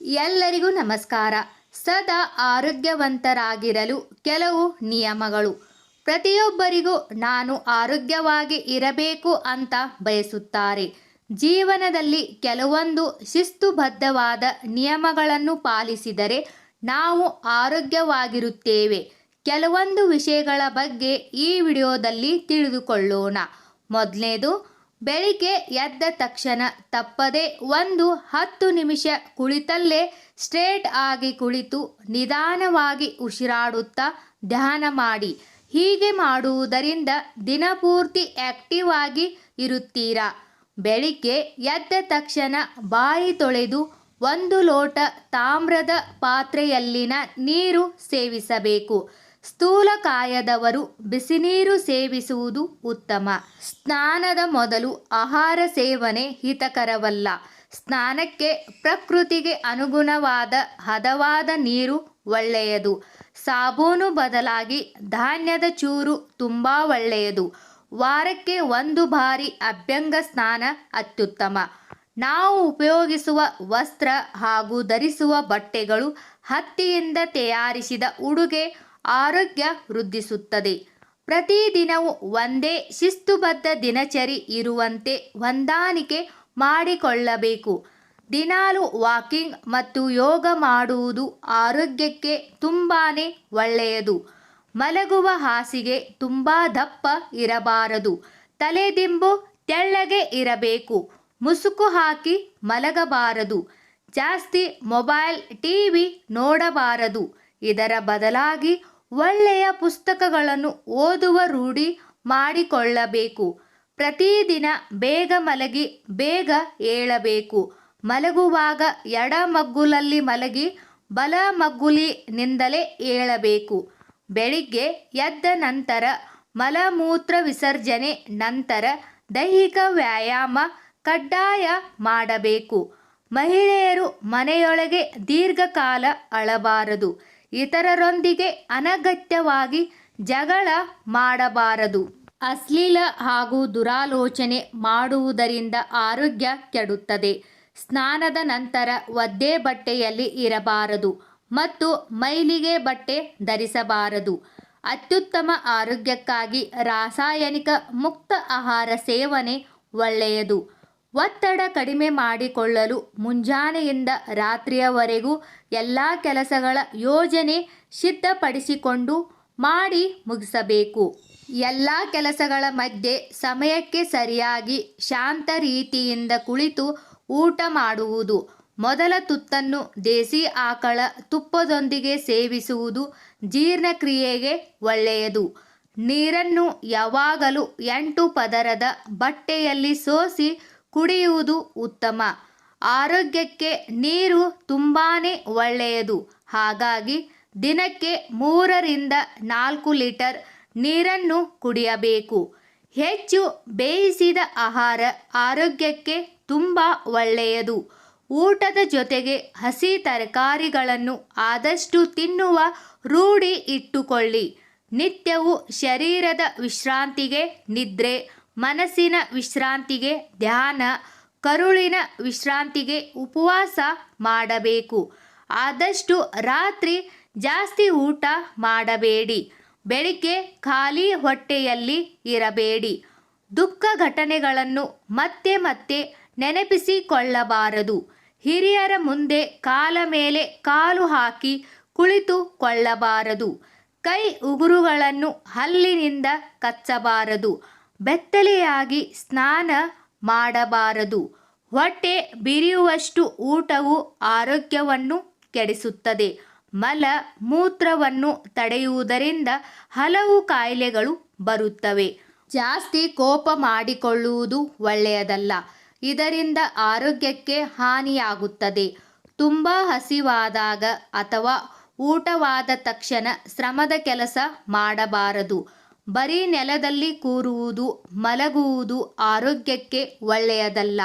ಎಲ್ಲರಿಗೂ ನಮಸ್ಕಾರ. ಸದಾ ಆರೋಗ್ಯವಂತರಾಗಿರಲು ಕೆಲವು ನಿಯಮಗಳು. ಪ್ರತಿಯೊಬ್ಬರಿಗೂ ನಾನು ಆರೋಗ್ಯವಾಗಿ ಇರಬೇಕು ಅಂತ ಬಯಸುತ್ತಾರೆ. ಜೀವನದಲ್ಲಿ ಕೆಲವೊಂದು ಶಿಸ್ತುಬದ್ಧವಾದ ನಿಯಮಗಳನ್ನು ಪಾಲಿಸಿದರೆ ನಾವು ಆರೋಗ್ಯವಾಗಿರುತ್ತೇವೆ. ಕೆಲವೊಂದು ವಿಷಯಗಳ ಬಗ್ಗೆ ಈ ವಿಡಿಯೋದಲ್ಲಿ ತಿಳಿದುಕೊಳ್ಳೋಣ. ಮೊದಲನೇದು ಬೆಳಿಗ್ಗೆ ಎದ್ದ ತಕ್ಷಣ ತಪ್ಪದೆ ಒಂದು ಹತ್ತು ನಿಮಿಷ ಕುಳಿತಲ್ಲೇ ಸ್ಟ್ರೇಟ್ ಆಗಿ ಕುಳಿತು ನಿಧಾನವಾಗಿ ಉಸಿರಾಡುತ್ತಾ ಧ್ಯಾನ ಮಾಡಿ. ಹೀಗೆ ಮಾಡುವುದರಿಂದ ದಿನಪೂರ್ತಿ ಆಕ್ಟಿವ್ ಆಗಿ ಇರುತ್ತೀರಾ? ಬೆಳಿಗ್ಗೆ ಎದ್ದ ತಕ್ಷಣ ಬಾಯಿ ತೊಳೆದು ಒಂದು ಲೋಟ ತಾಮ್ರದ ಪಾತ್ರೆಯಲ್ಲಿನ ನೀರು ಸೇವಿಸಬೇಕು. ಸ್ಥೂಲಕಾಯದವರು ಬಿಸಿನೀರು ಸೇವಿಸುವುದು ಉತ್ತಮ. ಸ್ನಾನದ ಮೊದಲು ಆಹಾರ ಸೇವನೆ ಹಿತಕರವಲ್ಲ. ಸ್ನಾನಕ್ಕೆ ಪ್ರಕೃತಿಗೆ ಅನುಗುಣವಾದ ಹದವಾದ ನೀರು ಒಳ್ಳೆಯದು. ಸಾಬೂನು ಬದಲಾಗಿ ಧಾನ್ಯದ ಚೂರು ತುಂಬ ಒಳ್ಳೆಯದು. ವಾರಕ್ಕೆ ಒಂದು ಬಾರಿ ಅಭ್ಯಂಗ ಸ್ನಾನ ಅತ್ಯುತ್ತಮ. ನಾವು ಉಪಯೋಗಿಸುವ ವಸ್ತ್ರ ಹಾಗೂ ಧರಿಸುವ ಬಟ್ಟೆಗಳು ಹತ್ತಿಯಿಂದ ತಯಾರಿಸಿದ ಉಡುಗೆ ಆರೋಗ್ಯ ವೃದ್ಧಿಸುತ್ತದೆ. ಪ್ರತಿದಿನವೂ ಒಂದೇ ಶಿಸ್ತುಬದ್ಧ ದಿನಚರಿ ಇರುವಂತೆ ಹೊಂದಾಣಿಕೆ ಮಾಡಿಕೊಳ್ಳಬೇಕು. ದಿನಾಲು ವಾಕಿಂಗ್ ಮತ್ತು ಯೋಗ ಮಾಡುವುದು ಆರೋಗ್ಯಕ್ಕೆ ತುಂಬಾ ಒಳ್ಳೆಯದು. ಮಲಗುವ ಹಾಸಿಗೆ ತುಂಬ ದಪ್ಪ ಇರಬಾರದು. ತಲೆದಿಂಬು ತೆಳ್ಳಗೆ ಇರಬೇಕು. ಮುಸುಕು ಹಾಕಿ ಮಲಗಬಾರದು. ಜಾಸ್ತಿ ಮೊಬೈಲ್, ಟಿವಿ ನೋಡಬಾರದು. ಇದರ ಬದಲಾಗಿ ಒಳ್ಳೆಯ ಪುಸ್ತಕಗಳನ್ನು ಓದುವ ರೂಢಿ ಮಾಡಿಕೊಳ್ಳಬೇಕು. ಪ್ರತಿದಿನ ಬೇಗ ಮಲಗಿ, ಬೇಗ ಏಳಬೇಕು. ಮಲಗುವಾಗ ಎಡ ಮಗ್ಗುಲಲ್ಲಿ ಮಲಗಿ, ಬಲ ಮಗ್ಗುಲಿನಿಂದಲೇ ಏಳಬೇಕು. ಬೆಳಿಗ್ಗೆ ಎದ್ದ ನಂತರ ಮಲಮೂತ್ರ ವಿಸರ್ಜನೆ ನಂತರ ದೈಹಿಕ ವ್ಯಾಯಾಮ ಕಡ್ಡಾಯ ಮಾಡಬೇಕು. ಮಹಿಳೆಯರು ಮನೆಯೊಳಗೆ ದೀರ್ಘಕಾಲ ಅಳಬಾರದು. ಇತರರೊಂದಿಗೆ ಅನಗತ್ಯವಾಗಿ ಜಗಳ ಮಾಡಬಾರದು. ಅಶ್ಲೀಲ ಹಾಗೂ ದುರಾಲೋಚನೆ ಮಾಡುವುದರಿಂದ ಆರೋಗ್ಯ ಕೆಡುತ್ತದೆ. ಸ್ನಾನದ ನಂತರ ಒದ್ದೆ ಬಟ್ಟೆಯಲ್ಲಿ ಇರಬಾರದು ಮತ್ತು ಮೈಲಿಗೆ ಬಟ್ಟೆ ಧರಿಸಬಾರದು. ಅತ್ಯುತ್ತಮ ಆರೋಗ್ಯಕ್ಕಾಗಿ ರಾಸಾಯನಿಕ ಮುಕ್ತ ಆಹಾರ ಸೇವನೆ ಒಳ್ಳೆಯದು. ಒತ್ತಡ ಕಡಿಮೆ ಮಾಡಿಕೊಳ್ಳಲು ಮುಂಜಾನೆಯಿಂದ ರಾತ್ರಿಯವರೆಗೂ ಎಲ್ಲ ಕೆಲಸಗಳ ಯೋಜನೆ ಸಿದ್ಧಪಡಿಸಿಕೊಂಡು ಮಾಡಿ ಮುಗಿಸಬೇಕು. ಎಲ್ಲ ಕೆಲಸಗಳ ಮಧ್ಯೆ ಸಮಯಕ್ಕೆ ಸರಿಯಾಗಿ ಶಾಂತ ರೀತಿಯಿಂದ ಕುಳಿತು ಊಟ ಮಾಡುವುದು, ಮೊದಲ ತುತ್ತನ್ನು ದೇಸಿ ಆಕಳ ತುಪ್ಪದೊಂದಿಗೆ ಸೇವಿಸುವುದು ಜೀರ್ಣಕ್ರಿಯೆಗೆ ಒಳ್ಳೆಯದು. ನೀರನ್ನು ಯಾವಾಗಲೂ ಎಂಟು ಪದರದ ಬಟ್ಟೆಯಲ್ಲಿ ಸೋಸಿ ಕುಡಿಯುವುದು ಉತ್ತಮ. ಆರೋಗ್ಯಕ್ಕೆ ನೀರು ತುಂಬಾ ಒಳ್ಳೆಯದು. ಹಾಗಾಗಿ ದಿನಕ್ಕೆ ಮೂರರಿಂದ ನಾಲ್ಕು ಲೀಟರ್ ನೀರನ್ನು ಕುಡಿಯಬೇಕು. ಹೆಚ್ಚು ಬೇಯಿಸಿದ ಆಹಾರ ಆರೋಗ್ಯಕ್ಕೆ ತುಂಬ ಒಳ್ಳೆಯದು. ಊಟದ ಜೊತೆಗೆ ಹಸಿ ತರಕಾರಿಗಳನ್ನು ಆದಷ್ಟು ತಿನ್ನುವ ರೂಢಿ ಇಟ್ಟುಕೊಳ್ಳಿ. ನಿತ್ಯವು ಶರೀರದ ವಿಶ್ರಾಂತಿಗೆ ನಿದ್ರೆ ಮನಸ್ಸಿನ ವಿಶ್ರಾಂತಿಗೆ, ಧ್ಯಾನ, ಕರುಳಿನ ವಿಶ್ರಾಂತಿಗೆ ಉಪವಾಸ ಮಾಡಬೇಕು. ಆದಷ್ಟು ರಾತ್ರಿ ಜಾಸ್ತಿ ಊಟ ಮಾಡಬೇಡಿ. ಬೆಳಿಗ್ಗೆ ಖಾಲಿ ಹೊಟ್ಟೆಯಲ್ಲಿ ಇರಬೇಡಿ. ದುಃಖ ಘಟನೆಗಳನ್ನು ಮತ್ತೆ ಮತ್ತೆ ನೆನಪಿಸಿಕೊಳ್ಳಬಾರದು. ಹಿರಿಯರ ಮುಂದೆ ಕಾಲ ಮೇಲೆ ಕಾಲು ಹಾಕಿ ಕುಳಿತುಕೊಳ್ಳಬಾರದು. ಕೈ ಉಗುರುಗಳನ್ನು ಹಲ್ಲಿನಿಂದ ಕಚ್ಚಬಾರದು. ಬೆತ್ತಲೆಯಾಗಿ ಸ್ನಾನ ಮಾಡಬಾರದು. ಹೊಟ್ಟೆ ಬಿರಿಯುವಷ್ಟು ಊಟವು ಆರೋಗ್ಯವನ್ನು ಕೆಡಿಸುತ್ತದೆ. ಮಲ, ಮೂತ್ರವನ್ನು ತಡೆಯುವುದರಿಂದ ಹಲವು ಕಾಯಿಲೆಗಳು ಬರುತ್ತವೆ. ಜಾಸ್ತಿ ಕೋಪ ಮಾಡಿಕೊಳ್ಳುವುದು ಒಳ್ಳೆಯದಲ್ಲ. ಇದರಿಂದ ಆರೋಗ್ಯಕ್ಕೆ ಹಾನಿಯಾಗುತ್ತದೆ. ತುಂಬ ಹಸಿವಾದಾಗ ಅಥವಾ ಊಟವಾದ ತಕ್ಷಣ ಶ್ರಮದ ಕೆಲಸ ಮಾಡಬಾರದು. ಬರೀ ನೆಲದಲ್ಲಿ ಕೂರುವುದು, ಮಲಗುವುದು ಆರೋಗ್ಯಕ್ಕೆ ಒಳ್ಳೆಯದಲ್ಲ.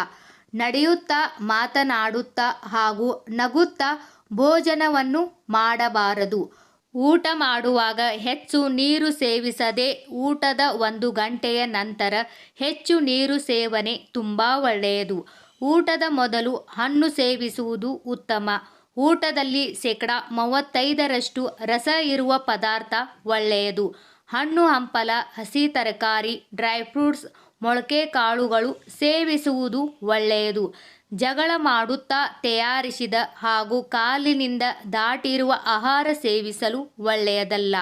ನಡೆಯುತ್ತಾ, ಮಾತನಾಡುತ್ತಾ ಹಾಗೂ ನಗುತ್ತಾ ಭೋಜನವನ್ನು ಮಾಡಬಾರದು. ಊಟ ಮಾಡುವಾಗ ಹೆಚ್ಚು ನೀರು ಸೇವಿಸದೆ ಊಟದ ಒಂದು ಗಂಟೆಯ ನಂತರ ಹೆಚ್ಚು ನೀರು ಸೇವನೆ ತುಂಬ ಒಳ್ಳೆಯದು. ಊಟದ ಮೊದಲು ಹಣ್ಣು ಸೇವಿಸುವುದು ಉತ್ತಮ. ಊಟದಲ್ಲಿ ಶೇಕಡ ಮೂವತ್ತೈದರಷ್ಟು ರಸ ಇರುವ ಪದಾರ್ಥ ಒಳ್ಳೆಯದು. ಹಣ್ಣು ಹಂಪಲ, ಹಸಿ ತರಕಾರಿ, ಡ್ರೈ ಫ್ರೂಟ್ಸ್, ಮೊಳಕೆ ಕಾಳುಗಳು ಸೇವಿಸುವುದು ಒಳ್ಳೆಯದು. ಜಗಳ ಮಾಡುತ್ತಾ ತಯಾರಿಸಿದ ಹಾಗೂ ಕಾಲಿನಿಂದ ದಾಟಿರುವ ಆಹಾರ ಸೇವಿಸಲು ಒಳ್ಳೆಯದಲ್ಲ.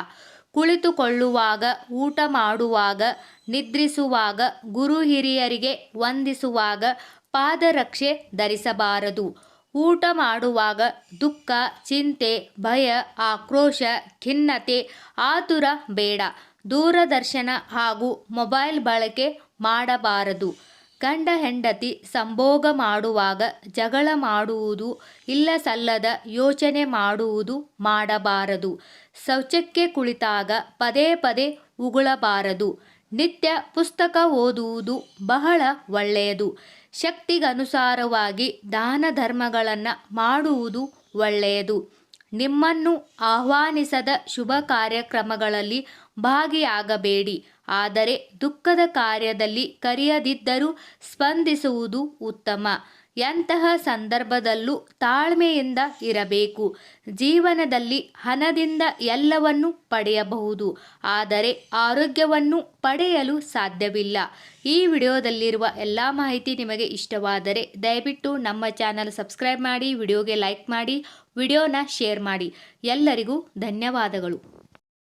ಕುಳಿತುಕೊಳ್ಳುವಾಗ, ಊಟ ಮಾಡುವಾಗ, ನಿದ್ರಿಸುವಾಗ, ಗುರು ಹಿರಿಯರಿಗೆ ವಂದಿಸುವಾಗ ಪಾದರಕ್ಷೆ ಧರಿಸಬಾರದು. ಊಟ ಮಾಡುವಾಗ ದುಃಖ, ಚಿಂತೆ, ಭಯ, ಆಕ್ರೋಶ, ಖಿನ್ನತೆ, ಆತುರ ಬೇಡ. ದೂರದರ್ಶನ ಹಾಗೂ ಮೊಬೈಲ್ ಬಳಕೆ ಮಾಡಬಾರದು. ಗಂಡ ಹೆಂಡತಿ ಸಂಭೋಗ ಮಾಡುವಾಗ ಜಗಳ ಮಾಡುವುದು ಇಲ್ಲ ಸಲ್ಲದ ಯೋಚನೆ ಮಾಡುವುದು ಮಾಡಬಾರದು. ಶೌಚಕ್ಕೆ ಕುಳಿತಾಗ ಪದೇ ಪದೇ ಉಗುಳಬಾರದು. ನಿತ್ಯ ಪುಸ್ತಕ ಓದುವುದು ಬಹಳ ಒಳ್ಳೆಯದು. ಶಕ್ತಿಗನುಸಾರವಾಗಿ ದಾನ ಧರ್ಮಗಳನ್ನು ಮಾಡುವುದು ಒಳ್ಳೆಯದು. ನಿಮ್ಮನ್ನು ಆಹ್ವಾನಿಸದ ಶುಭ ಕಾರ್ಯಕ್ರಮಗಳಲ್ಲಿ ಭಾಗಿಯಾಗಬೇಡಿ. ಆದರೆ ದುಃಖದ ಕಾರ್ಯದಲ್ಲಿ ಕರೆಯದಿದ್ದರೂ ಸ್ಪಂದಿಸುವುದು ಉತ್ತಮ. ಎಂತಹ ಸಂದರ್ಭದಲ್ಲೂ ತಾಳ್ಮೆಯಿಂದ ಇರಬೇಕು. ಜೀವನದಲ್ಲಿ ಹಣದಿಂದ ಎಲ್ಲವನ್ನು ಪಡೆಯಬಹುದು. ಆದರೆ ಆರೋಗ್ಯವನ್ನು ಪಡೆಯಲು ಸಾಧ್ಯವಿಲ್ಲ. ಈ ವಿಡಿಯೋದಲ್ಲಿರುವ ಎಲ್ಲ ಮಾಹಿತಿ ನಿಮಗೆ ಇಷ್ಟವಾದರೆ ದಯವಿಟ್ಟು ನಮ್ಮ ಚಾನಲ್ ಸಬ್ಸ್ಕ್ರೈಬ್ ಮಾಡಿ, ವಿಡಿಯೋಗೆ ಲೈಕ್ ಮಾಡಿ, ವಿಡಿಯೋನ ಶೇರ್ ಮಾಡಿ. ಎಲ್ಲರಿಗೂ ಧನ್ಯವಾದಗಳು.